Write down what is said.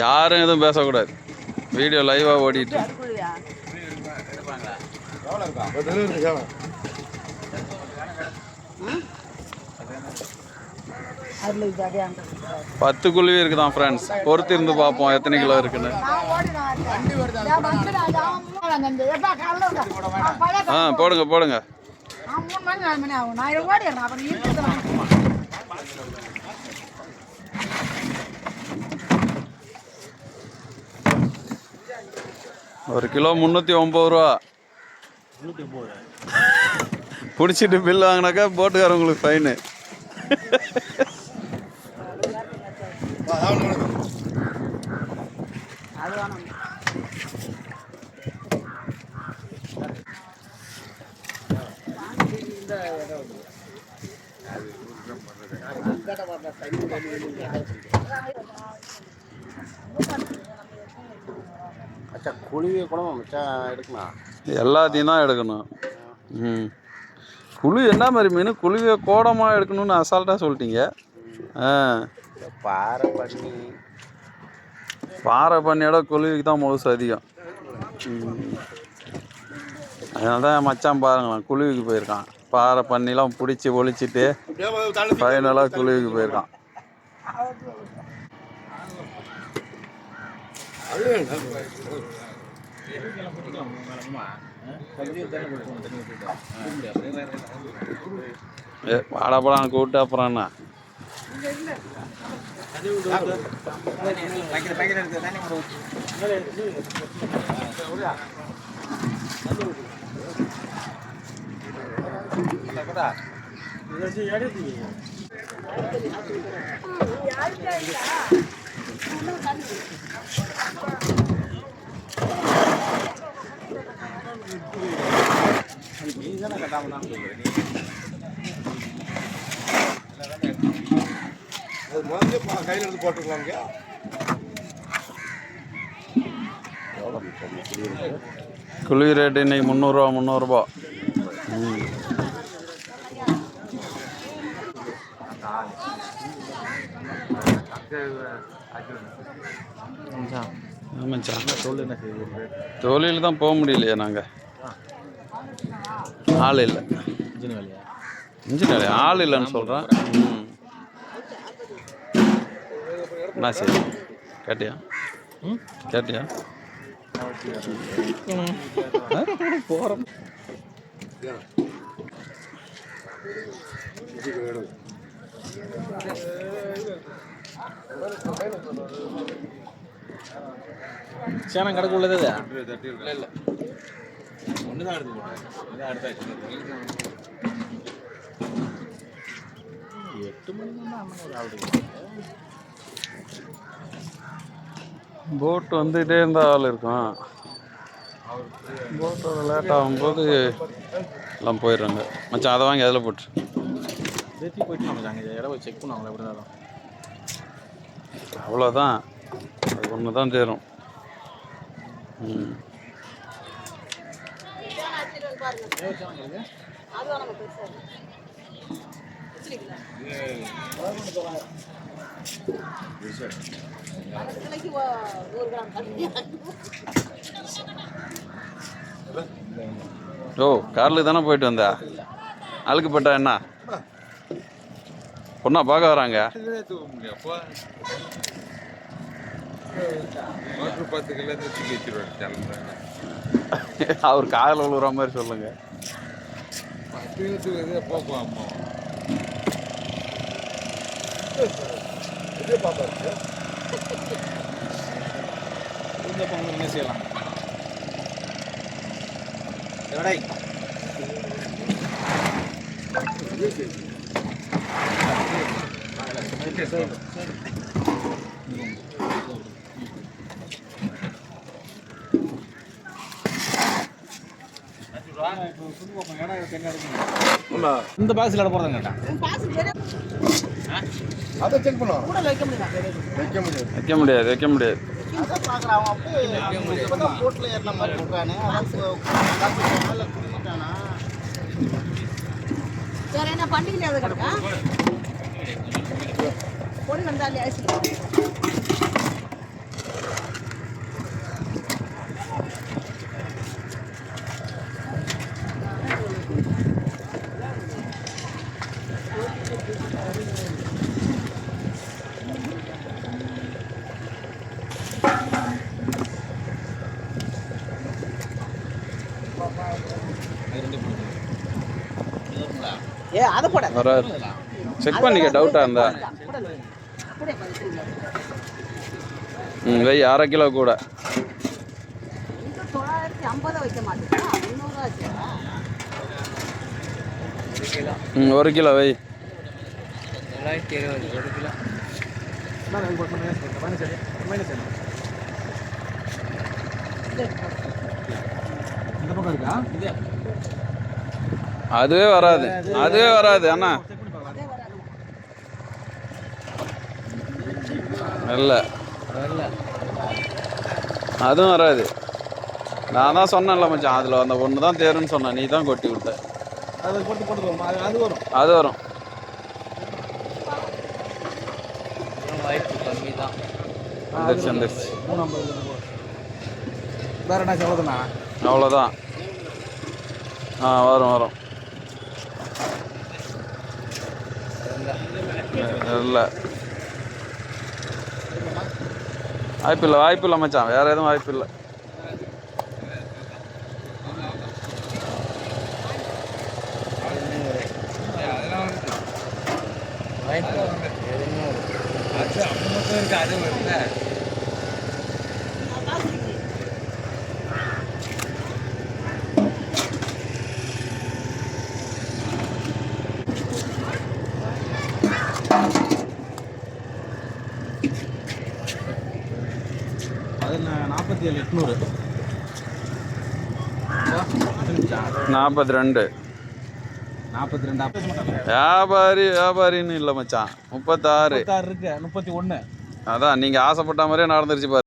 யாரும் எதுவும் பேசக்கூடாது. வீடியோ லைவாக ஓடிட்டு பத்து குழுவி இருக்குதான் ஃப்ரெண்ட்ஸ் பொறுத்து இருந்து பார்ப்போம் எத்தனை கிலோ இருக்குன்னு. ஆ போடுங்க போடுங்க. ஒரு கிலோ முந்நூற்றி ஒம்பது ரூபா. பிடிச்சிட்டு பில் வாங்கினாக்கா போட்டுக்காரவங்களுக்கு ஃபைனு அச்சா குழிவை கூட மச்சான் எடுக்கலாம் எல்லாத்தையும் தான் எடுக்கணும். ம். குழு என்ன மாதிரி மீன்? குழுவியை கோடமாக எடுக்கணும்னு அசால்ட்டாக சொல்லிட்டீங்க. ஆ. பாறை பண்ணி. பாறை பண்ணியோட குழுவிக்கு தான் மவுசு அதிகம். அதனால தான் மச்சான் பாருங்களேன் குழுவிக்கு போயிருக்கான். பாறை பண்ணிலாம் பிடிச்சி ஒழிச்சிட்டு ஃபைனலாக குழுவிக்கு போயிருக்கான். ஏ வாடா போடான்னு கூப்பிட்டு அப்புறம் என்ன? கையில் எடுத்து போட்டுக்கலாங்க குழுவி ரேட்டு இன்னைக்கு முந்நூறுரூவா முந்நூறுரூபா ம். ஆமாச்சா தொழில் தான் போக முடியலையே நாங்கள் ஆள் இல்லை. இன்ஜின் வேலையா ஆள் இல்லைன்னு சொல்கிறேன் ம். என்ன சரி கேட்டியா? கேட்டியா? போகிறோம் சேனம் கிடக்கு உள்ளது எட்டு மணி போட் வந்துகிட்டே இருந்த ஆள் இருக்கும். போட்டோட லேட் ஆகும்போது எல்லாம் போயிடுறாங்க. மச்சான் அதை வாங்கி அதில் போட்டு. போயிட்டு நம்ம இடம் செக் பண்ணுவாங்களே எப்படி இருந்தாலும். அவ்வளோதான். அது ஒன்று தான் தேரும் ஓ காரில் தானே போயிட்டு வந்தா? அழுக்குப்பட்டா என்ன? பொண்ணா பார்க்க வராங்க அவர் காதில் விழுற மாதிரி சொல்லுங்க. என்ன செய்யலாம் எடை இந்த பாக்ஸில் இட போகிறதா கேட்டேன். அதை செக் பண்ணுவோம். கூட வைக்க முடியாது. வைக்க முடியாது. வைக்க முடியாது வைக்க முடியாது. அதான் பார்க்குறேன் அவன் அப்படியே இப்பதான் போட்டில் ஏறின மாதிரி குடிக்கிட்டானா வேற என்ன பண்டிகை அது கிடக்கா? பொண்ணு வந்தாலே அரிசி ஏ அதை போட செக் பண்ணிக்க டவுட்டா இருந்தா. ம் வை அரை கிலோ கூட. ஒரு கிலோ வை அதுவே வராது அதுவே வராது அண்ணா. இல்லை அதுவும் வராது. நான் தான் சொன்னேன்ல மச்சான் அதில் அந்த ஒன்று தான் தேருன்னு சொன்னேன் நீ தான் கொட்டி விட்ட அது போட்டு போட்டு வரும்? அது வரும். வந்துருச்சு வந்துருச்சு. வேற என்ன அவ்வளோதான் ஆ வரும் வரும். இல்லை. வாய்ப்பில்லை வாய்ப்பில்லை மச்சான் வேற எதுவும் அது இருக்கு அது வருதுல்ல அது நாற்பத்தி ஏழு எட்நூறு. நாற்பத்தி ரெண்டு நாற்பத்தி ரெண்டு வியாபாரி வியாபாரின்னு இல்லை மச்சான். முப்பத்தாறு. இருக்கு முப்பத்தி ஒன்று அதான் நீங்கள் ஆசைப்பட்ட மாதிரியே நடந்துருச்சு பாரு.